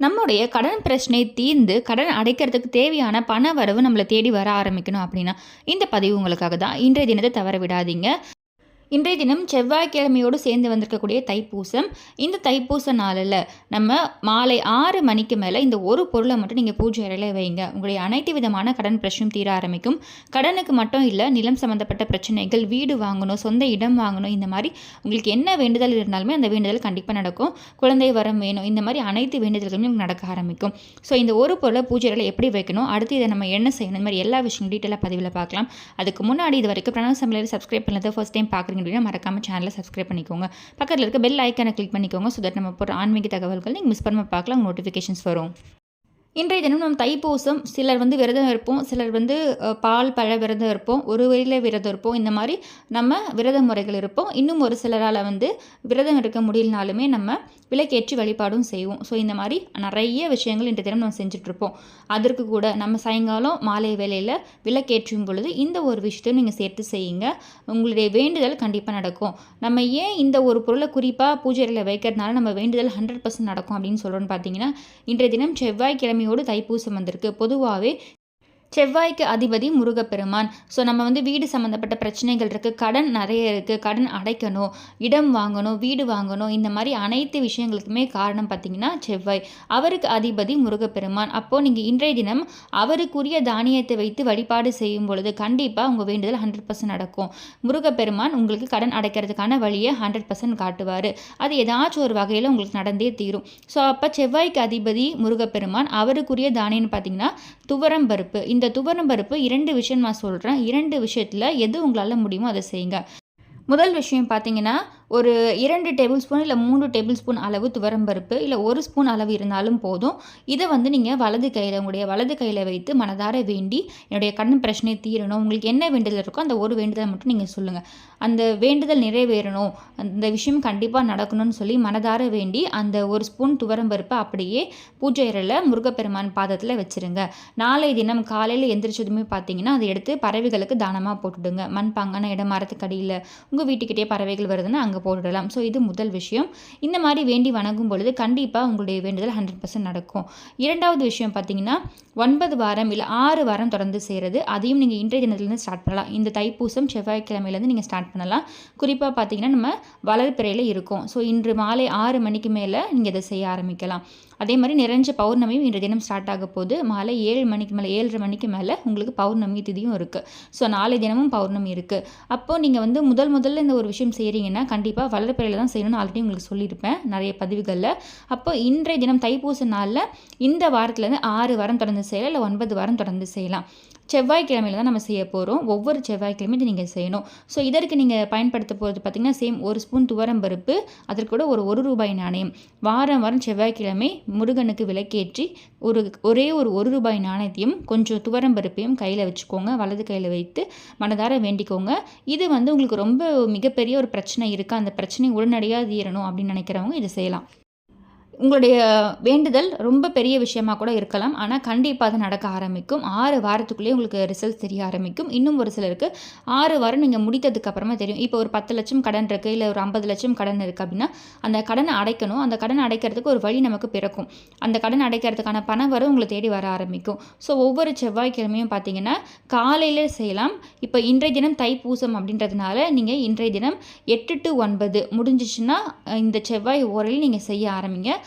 நம்முடைய கடன் பிரச்சனை தீர்ந்து கடன் அடைக்கிறதுக்கு தேவையான பண வரவு நம்மளை தேடி வர ஆரம்பிக்கணும் அப்படின்னா இந்த பதிவு உங்களுக்காக தான் இன்றைய தினத்தை தவற விடாதீங்க. இன்றைய தினம் செவ்வாய்க்கிழமையோடு சேர்ந்து வந்திருக்கக்கூடிய தைப்பூசம். இந்த தைப்பூச நாளில் நம்ம மாலை ஆறு மணிக்கு மேலே இந்த ஒரு பொருளை மட்டும் நீங்கள் பூஜை அறையில் வைங்க. உங்களுடைய அனைத்து விதமான கடன் பிரச்சனையும் தீர ஆரம்பிக்கும். கடனுக்கு மட்டும் இல்லை நிலம் சம்மந்தப்பட்ட பிரச்சனைகள் வீடு வாங்கணும் சொந்த இடம் வாங்கணும் இந்த மாதிரி உங்களுக்கு என்ன வேண்டுதல் இருந்தாலுமே அந்த வேண்டுதல் கண்டிப்பாக நடக்கும். குழந்தை வரம் வேணும் இந்த மாதிரி அனைத்து வேண்டுதல்களுமே நடக்க ஆரம்பிக்கும். ஸோ இந்த ஒரு பொருளை பூஜை அறையில் எப்படி வைக்கணும்? அடுத்து இதை நம்ம என்ன செய்யணும்? இந்த மாதிரி எல்லா விஷயங்களும் டீட்டெயிலாக பதிவில் பார்க்கலாம். அதுக்கு முன்னாடி இது வரைக்கும் பிரணவ சமையல் சப்ஸ்கிரைப் பண்ணதை ஃபர்ஸ்ட் டைம் பார்க்குறீங்க அப்படின்னா மறக்காமல் சேனலை சப்ஸ்கிரைப் பண்ணிக்கோங்க. பக்கத்தில் இருக்க பெல் ஐக்கானை கிளிக் பண்ணிக்கோங்க ஸோ தட் நம்ம போகிற ஆன்மீக தகவல்கள் நீங்கள் மிஸ் பண்ணாமல் பார்க்கலாம் நோட்டிஃபிகேஷன்ஸ் வரும். இன்றைய தினம் நம்ம தைப்பூசம் சிலர் வந்து விரதம் இருப்போம் சிலர் வந்து பால் பழ விரதம் இருப்போம் ஒரு வழியில் விரதம் இருப்போம் இந்த மாதிரி நம்ம விரத முறைகள் இருப்போம். இன்னும் ஒரு சிலரால் வந்து விரதம் இருக்க முடியலனாலுமே நம்ம விளக்கேற்றி வழிபாடும் செய்வோம். ஸோ இந்த மாதிரி நிறைய விஷயங்கள் இன்றைய தினம் நம்ம செஞ்சிட்ருப்போம். அதற்கு கூட நம்ம சாயங்காலம் மாலை வேளையில் விளக்கேற்றும் பொழுது இந்த ஒரு விஷயத்தையும் நீங்கள் சேர்த்து செய்யுங்க. உங்களுடைய வேண்டுதல் கண்டிப்பாக நடக்கும். நம்ம ஏன் இந்த ஒரு பொருளை குறிப்பாக பூஜை அறையில் வைக்கிறதுனால நம்ம வேண்டுதல் ஹண்ட்ரட் பர்சன்ட் நடக்கும் அப்படின்னு சொல்கிறோன்னு பார்த்தீங்கன்னா இன்றைய தினம் செவ்வாய்க்கிழமையோடு தைப்பூசம் வந்திருக்கு. பொதுவாகவே செவ்வாய்க்கு அதிபதி முருகப்பெருமான். ஸோ நம்ம வந்து வீடு சம்மந்தப்பட்ட பிரச்சனைகள் இருக்குது கடன் நிறைய இருக்குது கடன் அடைக்கணும். இடம் வாங்கணும். வீடு வாங்கணும். இந்த மாதிரி அனைத்து விஷயங்களுக்குமே காரணம் பார்த்திங்கன்னா செவ்வாய். அவருக்கு அதிபதி முருகப்பெருமான். அப்போது நீங்கள் இன்றைய தினம் அவருக்குரிய தானியத்தை வைத்து வழிபாடு செய்யும் பொழுது கண்டிப்பாக உங்கள் வேண்டுதல் ஹண்ட்ரட் பர்சன்ட் நடக்கும். முருகப்பெருமான் உங்களுக்கு கடன் அடைக்கிறதுக்கான வழியை ஹண்ட்ரட் பர்சன்ட் காட்டுவார். அது ஏதாச்சும் ஒரு வகையில் உங்களுக்கு நடந்தே தீரும். ஸோ அப்போ செவ்வாய்க்கு அதிபதி முருகப்பெருமான் அவருக்குரிய தானியம்னு பார்த்திங்கன்னா துவரம் பருப்பு. இந்த துவரம் பருப்பு இரண்டு விஷயம் நான் சொல்கிறேன் இரண்டு விஷயத்தில் எது உங்களால் முடியுமோ அதை செய்யுங்க. முதல் விஷயம் பார்த்தீங்கன்னா ஒரு இரண்டு டேபிள் ஸ்பூன் இல்லை மூணு டேபிள் ஸ்பூன் அளவு துவரம்பருப்பு இல்லை ஒரு ஸ்பூன் அளவு இருந்தாலும் போதும். இதை வந்து நீங்கள் வலது கையில் உங்களுடைய வலது கையில் வைத்து மனதார வேண்டி என்னுடைய கண் பிரச்சனை தீரணும். உங்களுக்கு என்ன வேண்டுதல் இருக்கோ அந்த ஒரு வேண்டுதலை மட்டும் நீங்கள் சொல்லுங்கள் அந்த வேண்டுதல் நிறைவேறணும். அந்த விஷயம் கண்டிப்பாக நடக்கணும்னு சொல்லி மனதார வேண்டி அந்த ஒரு ஸ்பூன் துவரம்பருப்பை அப்படியே பூஜை அறையில் முருகப்பெருமான் பாதத்தில் வச்சுருங்க. நாளை தினம் காலையில் எந்திரிச்சதுமே பார்த்தீங்கன்னா அதை எடுத்து பறவைகளுக்கு தானமாக போட்டுடுங்க. மண்பாங்கான இடம் மரத்துக்கு அடியில் உங்கள் வீட்டுக்கிட்டே பறவைகள் வருதுன்னா அங்கே போட்டுடலாம். ஸோ இது முதல் விஷயம். இந்த மாதிரி வேண்டி வணங்கும் பொழுது கண்டிப்பாக உங்களுடைய வேண்டுதல் ஹண்ட்ரட் பர்சன்ட் நடக்கும். இரண்டாவது விஷயம் பார்த்தீங்கன்னா ஒன்பது வாரம் இல்லை ஆறு வாரம் தொடர்ந்து செய்கிறது அதையும் நீங்கள் இன்றைய தினத்துலேருந்து ஸ்டார்ட் பண்ணலாம். இந்த தைப்பூசம் செவ்வாய்க்கிழமையிலேருந்து நீங்கள் ஸ்டார்ட் பண்ணலாம். குறிப்பாக பார்த்தீங்கன்னா நம்ம வளர்ப்பிறையில் இருக்கோம். ஸோ இன்று மாலை ஆறு மணிக்கு மேலே நீங்கள் இதை செய்ய ஆரம்பிக்கலாம். அதே மாதிரி நிறைஞ்ச பௌர்ணமியும் இன்றைய தினம் ஸ்டார்ட் ஆக போது மாலை ஏழு மணிக்கு மேலே ஏழரை மணிக்கு மேலே உங்களுக்கு பௌர்ணமி திதியும் இருக்குது ஸோ நாளை தினமும் பௌர்ணமி இருக்குது அப்போது நீங்கள் வந்து முதல் முதல்ல இந்த ஒரு விஷயம் செய்கிறீங்கன்னா கண்டிப்பாக வளர்ப்பிறையில் தான் செய்யணும்னு ஆல்ரெடி உங்களுக்கு சொல்லியிருப்பேன். நிறைய பதிவுகளில். அப்போ இன்றைய தினம் தைப்பூச நாளில் இந்த வாரத்துலேருந்து ஆறு வாரம் தொடர்ந்து செய்யலாம். இல்லை ஒன்பது வாரம் தொடர்ந்து செய்யலாம். செவ்வாய்க்கிழமையில் தான் நம்ம செய்ய போகிறோம் ஒவ்வொரு செவ்வாய்க்கிழமையும் இது நீங்கள் செய்யணும். ஸோ இதற்கு நீங்கள் பயன்படுத்த போகிறது பார்த்திங்கன்னா சேம் ஒரு ஸ்பூன் துவரம் பருப்பு அதற்கு கூட ஒரு ஒரு ரூபாய் நாணயம். வாரம் வாரம் செவ்வாய்க்கிழமை முருகனுக்கு விளக்கேற்றி ஒரு ஒரே ஒரு ஒரு ரூபாய் நாணயத்தையும் கொஞ்சம் துவரம் பருப்பையும் கையில் வச்சுக்கோங்க. வலது கையில் வைத்து மனதார வேண்டிக்கோங்க. இது வந்து உங்களுக்கு ரொம்ப மிகப்பெரிய ஒரு பிரச்சனை இருக்குது அந்த பிரச்சனை உடனடியாக தீரணும் அப்படின்னு நினைக்கிறவங்க இதை செய்யலாம். உங்களுடைய வேண்டுதல் ரொம்ப பெரிய விஷயமா கூட இருக்கலாம். ஆனால் கண்டிப்பாக அது நடக்க ஆரம்பிக்கும். ஆறு வாரத்துக்குள்ளேயே உங்களுக்கு ரிசல்ட் தெரிய ஆரம்பிக்கும். இன்னும் ஒரு சிலருக்கு ஆறு வாரம் நீங்கள் முடித்ததுக்கு அப்புறமா தெரியும். இப்போ ஒரு பத்து லட்சம் கடன் இருக்குது இல்லை ஒரு ஐம்பது லட்சம் கடன் இருக்குது அப்படின்னா அந்த கடனை அடைக்கணும். அந்த கடனை அடைக்கிறதுக்கு ஒரு வழி நமக்கு பிறக்கும். அந்த கடன் அடைக்கிறதுக்கான பணம் வரும் உங்களை தேடி வர ஆரம்பிக்கும். ஸோ ஒவ்வொரு செவ்வாய்க்கிழமையும் பார்த்தீங்கன்னா காலையில் செய்யலாம். இப்போ இன்றைய தினம் தைப்பூசம் அப்படின்றதுனால நீங்கள் இன்றைய தினம் எட்டு டு ஒன்பது முடிஞ்சிச்சுன்னா இந்த செவ்வாய் ஓரையில் நீங்கள் செய்ய ஆரம்பிங்க.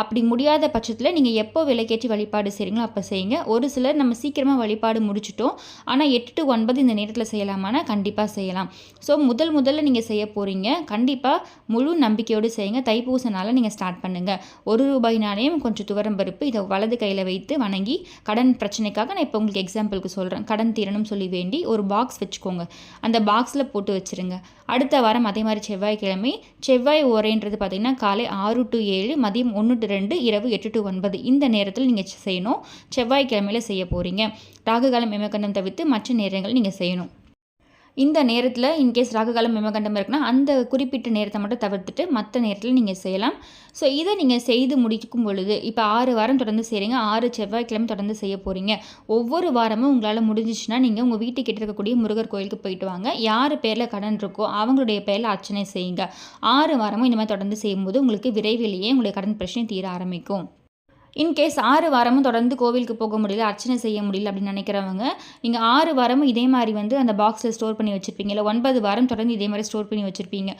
அப்படி முடியாத பட்சத்தில் நீங்கள் எப்போ விலைக்கேற்றி வழிபாடு செய்கிறீங்களோ அப்போ செய்யுங்க. ஒரு சிலர் நம்ம சீக்கிரமாக வழிபாடு முடிச்சிட்டோம். ஆனால் எட்டு டு ஒன்பது இந்த நேரத்தில் செய்யலாமானா கண்டிப்பாக செய்யலாம். ஸோ முதல் முதல்ல நீங்கள் செய்ய போகிறீங்க கண்டிப்பாக முழு நம்பிக்கையோடு செய்யுங்க. தைப்பூசனால் நீங்கள் ஸ்டார்ட் பண்ணுங்கள் ஒரு ரூபாய் நாணயம் கொஞ்சம் துவரம் பருப்பு இதை வலது கையில் வைத்து வணங்கி கடன் பிரச்சனைக்காக நான் இப்போ உங்களுக்கு எக்ஸாம்பிளுக்கு சொல்கிறேன் கடன் தீரணும் சொல்லி வேண்டி ஒரு பாக்ஸ் வச்சுக்கோங்க. அந்த பாக்ஸில் போட்டு வச்சுருங்க. அடுத்த வாரம் அதே மாதிரி செவ்வாய்க்கிழமை செவ்வாய் ஓரைன்றது பார்த்திங்கன்னா காலை ஆறு டு ஏழு மதியம் ஒன்று டு ரெண்டு இரவு எட்டு டு ஒன்பது. இந்த நேரத்தில் நீங்கள் செய்யணும். செவ்வாய்க்கிழமையில் செய்ய போகிறீங்க ராகுகாலம் எமகண்டம் தவிர்த்து மற்ற நேரங்கள் நீங்கள் செய்யணும். இந்த நேரத்தில் இன்கேஸ் ராகுகாலம் மிமகண்டம் இருக்குன்னா அந்த குறிப்பிட்ட நேரத்தை மட்டும் தவிர்த்துட்டு மற்ற நேரத்தில் நீங்கள் செய்யலாம். ஸோ இதை நீங்கள் செய்து முடிக்கும் பொழுது இப்போ ஆறு வாரம் தொடர்ந்து செய்கிறீங்க ஆறு செவ்வாய்க்கிழமை தொடர்ந்து செய்ய போகிறீங்க ஒவ்வொரு வாரமும் உங்களால் முடிஞ்சிச்சுன்னா நீங்கள் உங்கள் வீட்டுக்கிட்ட இருக்கக்கூடிய முருகர் கோயிலுக்கு போயிட்டு வாங்க. யார் பேரில் கடன் இருக்கோ அவங்களுடைய பேரில் அர்ச்சனை செய்யுங்க. ஆறு வாரமும் இந்த மாதிரி தொடர்ந்து செய்யும்போது உங்களுக்கு விரைவிலேயே உங்களுடைய கடன் பிரச்சனை தீர ஆரம்பிக்கும். இன்கேஸ் ஆறு வாரமும் தொடர்ந்து கோவிலுக்கு போக முடியல அர்ச்சனை செய்ய முடியல அப்படின்னு நினைக்கிறவங்க நீங்கள் ஆறு வாரமும் இதே மாதிரி வந்து அந்த பாக்ஸில் ஸ்டோர் பண்ணி வச்சுருப்பீங்க. இல்லை ஒன்பது வாரம் தொடர்ந்து இதே மாதிரி ஸ்டோர் பண்ணி வச்சுருப்பீங்க.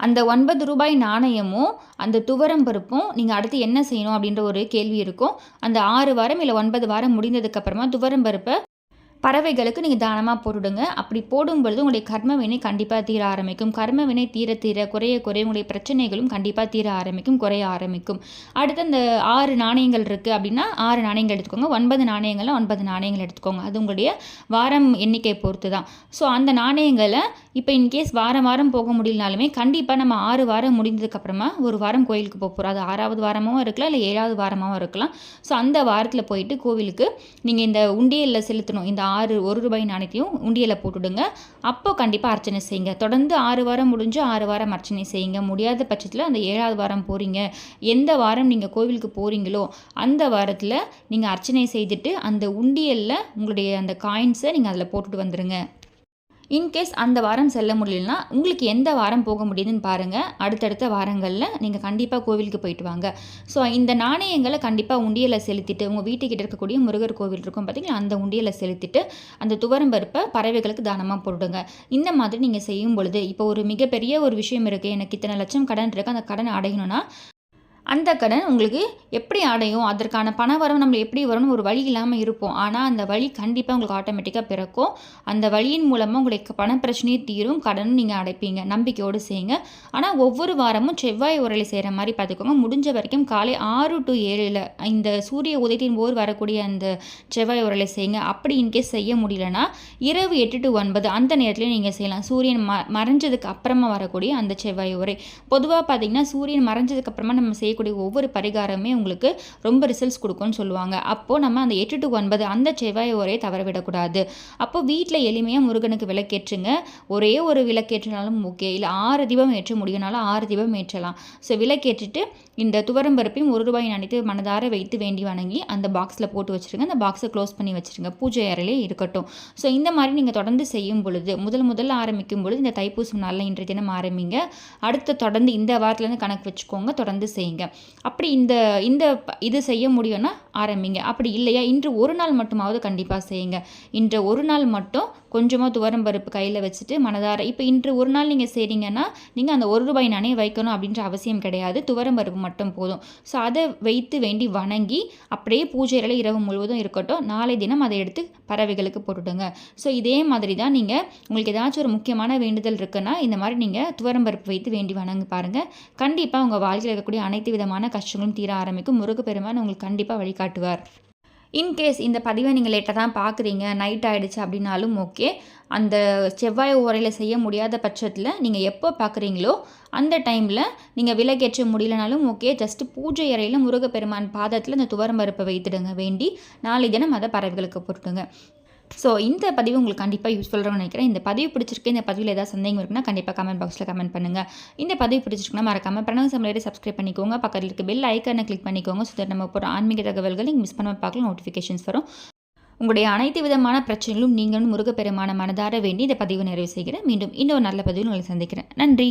அந்த ஒன்பது ரூபாய் நாணயமும் அந்த துவரம் பருப்பும் நீங்கள் அடுத்து என்ன செய்யணும் அப்படின்ற ஒரு கேள்வி இருக்கும். அந்த ஆறு வாரம் இல்லை ஒன்பது வாரம் முடிந்ததுக்கப்புறமா துவரம் பருப்பை பறவைகளுக்கு நீங்கள் தானமாக போட்டுடுங்க. அப்படி போடும் பொழுது உங்களுடைய கர்ம வினை கண்டிப்பாக தீர ஆரம்பிக்கும். கர்ம வினை தீர தீர குறைய குறைய உங்களுடைய பிரச்சனைகளும் கண்டிப்பாக தீர ஆரம்பிக்கும் குறைய ஆரம்பிக்கும். அடுத்து அந்த ஆறு நாணயங்கள் இருக்குது அப்படின்னா ஆறு நாணயங்கள் எடுத்துக்கோங்க. ஒன்பது நாணயங்களில் ஒன்பது நாணயங்கள் எடுத்துக்கோங்க. அது உங்களுடைய வாரம் எண்ணிக்கை பொறுத்து தான் ஸோ அந்த நாணயங்களை இப்போ இன்கேஸ் வாரம் வாரம் போக முடியலனாலுமே கண்டிப்பாக நம்ம ஆறு வாரம் முடிந்ததுக்கப்புறமா ஒரு வாரம் கோயிலுக்கு போக போகிறோம் அது ஆறாவது வாரமாகவும் இருக்கலாம் இல்லை ஏழாவது வாரமாகவும் இருக்கலாம். ஸோ அந்த வாரத்தில் போயிட்டு கோவிலுக்கு நீங்கள் இந்த உண்டியலில் செலுத்தணும். இந்த ஆறு ஒரு ரூபாய் நாணயத்தையும் உண்டியலில் போட்டுடுங்க. அப்போ கண்டிப்பாக அர்ச்சனை செய்யுங்க. தொடர்ந்து ஆறு வாரம் முடிஞ்சு ஆறு வாரம் அர்ச்சனை செய்யுங்க. முடியாத பட்சத்தில் அந்த ஏழாவது வாரம் போகிறீங்க எந்த வாரம் நீங்கள் கோவிலுக்கு போகிறீங்களோ அந்த வாரத்தில் நீங்கள் அர்ச்சனை செய்துட்டு அந்த உண்டியலில் உங்களுடைய அந்த காயின்ஸை நீங்கள் அதில் போட்டுட்டு வந்துடுங்க இன்கேஸ் அந்த வாரம் செல்ல முடியலனா உங்களுக்கு எந்த வாரம் போக முடியுதுன்னு பாருங்கள் அடுத்தடுத்த வாரங்களில் நீங்கள் கண்டிப்பாக கோவிலுக்கு போயிட்டு வாங்க. ஸோ இந்த நாணயங்களை கண்டிப்பாக உண்டியலை செலுத்திட்டு உங்கள் வீட்டுக்கிட்ட இருக்கக்கூடிய முருகர் கோவில் இருக்கும் பார்த்திங்களா அந்த உண்டியலை செலுத்திட்டு அந்த துவரம்பருப்பை பறவைகளுக்கு தானமாக போடுங்க. இந்த மாதிரி நீங்கள் செய்யும் பொழுது இப்போ ஒரு மிகப்பெரிய ஒரு விஷயம் இருக்குது எனக்கு இத்தனை லட்சம் கடன் இருக்குது அந்த கடன் அடையணும்னா அந்த கடன் உங்களுக்கு எப்படி அடையும்? அதற்கான பண வரவு நம்ம எப்படி வரும்னு ஒரு வழி இல்லாமல் இருப்போம். ஆனால் அந்த வழி கண்டிப்பாக உங்களுக்கு ஆட்டோமேட்டிக்காக பிறக்கும். அந்த வழியின் மூலமாக உங்களுக்கு பண பிரச்சனையும் தீரும். கடனும் நீங்கள் அடைப்பீங்க. நம்பிக்கையோடு செய்யுங்க. ஆனால் ஒவ்வொரு வாரமும் செவ்வாய் உரலை செய்கிற மாதிரி பார்த்துக்கோங்க. முடிஞ்ச வரைக்கும் காலை ஆறு டு ஏழில் இந்த சூரிய உதயத்தின் போர் வரக்கூடிய அந்த செவ்வாய் உரலை செய்யுங்க. அப்படி இன்கேஸ் செய்ய முடியலன்னா இரவு எட்டு டு ஒன்பது அந்த நேரத்துலையும் நீங்கள் செய்யலாம். சூரியன் ம மறைஞ்சதுக்கு அப்புறமா வரக்கூடிய அந்த செவ்வாய் உரை. பொதுவாக பார்த்தீங்கன்னா சூரியன் மறைஞ்சதுக்கு அப்புறமா நம்ம செய்ய செய்யக்கூடிய ஒவ்வொரு பரிகாரமே உங்களுக்கு ரொம்ப ரிசல்ட்ஸ் கொடுக்கும்னு சொல்லுவாங்க. அப்போது நம்ம அந்த எட்டு டு ஒன்பது அந்த செவ்வாய் ஒரே தவற விடக்கூடாது. அப்போ வீட்டில் எளிமையாக முருகனுக்கு விளக்கேற்றுங்க. ஒரே ஒரு விளக்கேற்றினாலும் ஓகே இல்லை ஆறு தீபம் ஏற்ற முடியும்னாலும் ஆறு தீபம் ஏற்றலாம். ஸோ விளக்கேற்றிட்டு இந்த துவரம்பருப்பையும் ஒரு ரூபாய் நினைத்து மனதார வைத்து வேண்டி வணங்கி அந்த பாக்ஸில் போட்டு வச்சுருங்க. அந்த பாக்ஸை க்ளோஸ் பண்ணி வச்சுருங்க. பூஜை அறையிலே இருக்கட்டும். ஸோ இந்த மாதிரி நீங்கள் தொடர்ந்து செய்யும் பொழுது முதல் முதல்ல ஆரம்பிக்கும் பொழுது இந்த தைப்பூசம் நாளில் இன்றைய தினம் ஆரம்பிங்க. அடுத்து தொடர்ந்து இந்த வாரத்துலேருந்து கணக்கு வச்சுக்கோங்க. தொடர்ந்து செய்யுங்க. அப்படி இந்த இந்த இது செய்ய முடியும்னா ஆரம்பிங்க. அப்படி இல்லையா? இன்று ஒரு நாள் மட்டுமாவது கண்டிப்பாக செய்யுங்க. இன்று ஒரு நாள் மட்டும் கொஞ்சமாக துவரம் பருப்பு கையில் வச்சுட்டு மனதார இப்போ இன்று ஒரு நாள் நீங்கள் செய்கிறீங்கன்னா நீங்கள் அந்த ஒரு ரூபாய் நானே வைக்கணும் அப்படின்ற அவசியம் கிடையாது. துவரம் பருப்பு மட்டும் போதும். ஸோ அதை வைத்து வேண்டி வணங்கி அப்படியே பூஜையில் இரவு முழுவதும் இருக்கட்டும். நாளை தினம் அதை எடுத்து பறவைகளுக்கு போட்டுடுங்க. ஸோ இதே மாதிரி தான் நீங்கள் உங்களுக்கு ஏதாச்சும் ஒரு முக்கியமான வேண்டுதல் இருக்குன்னா இந்த மாதிரி நீங்கள் துவரம் பருப்பு வைத்து வேண்டி வணங்கி பாருங்கள் கண்டிப்பாக உங்கள் வாழ்க்கையில் இருக்கக்கூடிய அனைத்து விதமான கஷ்டங்களும் தீர ஆரம்பிக்கும். முருகப்பெருமான் உங்களுக்கு கண்டிப்பாக வழிகாட்டுவார். இன்கேஸ் இந்த பதிவை நீங்கள் லேட்டாக தான் பார்க்குறீங்க நைட் ஆகிடுச்சு அப்படின்னாலும் ஓகே அந்த செவ்வாய் ஓரையில் செய்ய முடியாத பட்சத்தில் நீங்கள் எப்போ பார்க்குறீங்களோ அந்த டைமில் நீங்கள் விலகேற்ற முடியலனாலும் ஓகே ஜஸ்ட்டு பூஜை அறையில் முருகப்பெருமான் பாதத்தில் இந்த துவரம்பருப்பை வைத்துடுங்க. வேண்டி நாளை தினம் அதை பறவைகளுக்கு போட்டுடுங்க. ஸோ இந்த பதிவு உங்களுக்கு கண்டிப்பாக யூஸ்ஃபுல்லாக நினைக்கிறேன். இந்த பதிவு பிடிச்சிருக்கு இந்த பதிவில் ஏதாவது சந்தேகம் இருக்குன்னா கண்டிப்பாக கமெண்ட் பாக்ஸில் கமெண்ட் பண்ணுங்கள் இந்த பதிவு பிடிச்சிருக்குன்னா மறக்காமல் பிரணவ சமையலை சப்ஸ்கிரைப் பண்ணிக்கோங்க. பக்கத்தில் இருக்க பெல் ஐக்கனை கிளிக் பண்ணிக்கோங்க ஸோ நம்ம போகிற ஆன்மீக தகவல்கள் நீங்கள் மிஸ் பண்ணாமல் பார்க்கலாம் நோட்டிஃபிகேஷன்ஸ் வரும். உங்களுடைய அனைத்து விதமான பிரச்சனைகளும் நீங்களும் முருகப்பெருமான மனதார வேண்டி இந்த பதிவு நிறைவு செய்கிறேன். மீண்டும் இன்னொரு நல்ல பதிவில் உங்களை சந்திக்கிறேன். நன்றி.